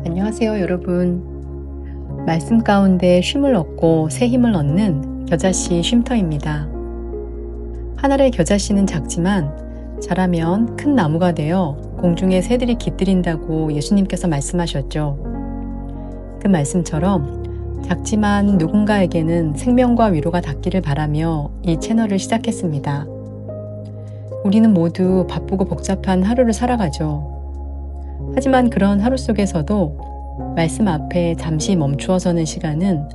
안녕하세요, 여러분. 말씀 가운데 쉼을 얻고 새 힘을 얻는 겨자씨 쉼터입니다. 하늘의 겨자씨는 작지만 자라면 큰 나무가 되어 공중에 새들이 깃들인다고 예수님께서 말씀하셨죠. 그 말씀처럼 작지만 누군가에게는 생명과 위로가 닿기를 바라며 이 채널을 시작했습니다. 우리는 모두 바쁘고 복잡한 하루를 살아가죠. 하지만 그런 하루 속에서도 말씀 앞에 잠시 멈추어 서는 시간은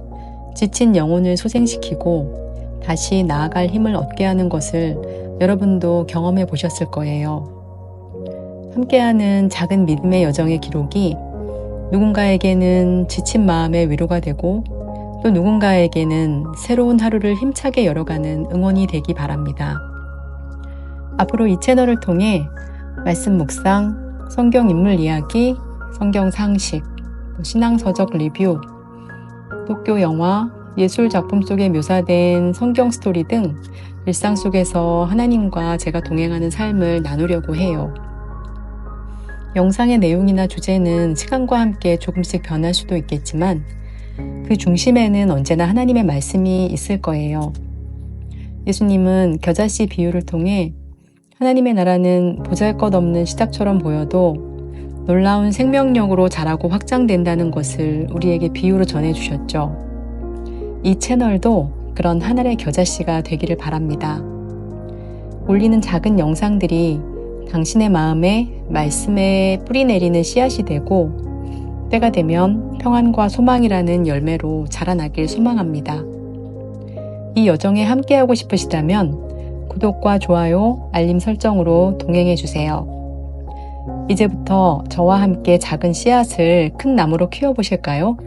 지친 영혼을 소생시키고 다시 나아갈 힘을 얻게 하는 것을 여러분도 경험해 보셨을 거예요. 함께하는 작은 믿음의 여정의 기록이 누군가에게는 지친 마음의 위로가 되고 또 누군가에게는 새로운 하루를 힘차게 열어가는 응원이 되기 바랍니다. 앞으로 이 채널을 통해 말씀 묵상, 성경 인물 이야기, 성경 상식, 또 신앙 서적 리뷰, 도쿄 영화, 예술 작품 속에 묘사된 성경 스토리 등 일상 속에서 하나님과 제가 동행하는 삶을 나누려고 해요. 영상의 내용이나 주제는 시간과 함께 조금씩 변할 수도 있겠지만 그 중심에는 언제나 하나님의 말씀이 있을 거예요. 예수님은 겨자씨 비유를 통해 하나님의 나라는 보잘 것 없는 시작처럼 보여도 놀라운 생명력으로 자라고 확장된다는 것을 우리에게 비유로 전해주셨죠. 이 채널도 그런 하늘의 겨자씨가 되기를 바랍니다. 올리는 작은 영상들이 당신의 마음에 말씀에 뿌리 내리는 씨앗이 되고 때가 되면 평안과 소망이라는 열매로 자라나길 소망합니다. 이 여정에 함께하고 싶으시다면 구독과 좋아요, 알림 설정으로 동행해 주세요. 이제부터 저와 함께 작은 씨앗을 큰 나무로 키워보실까요?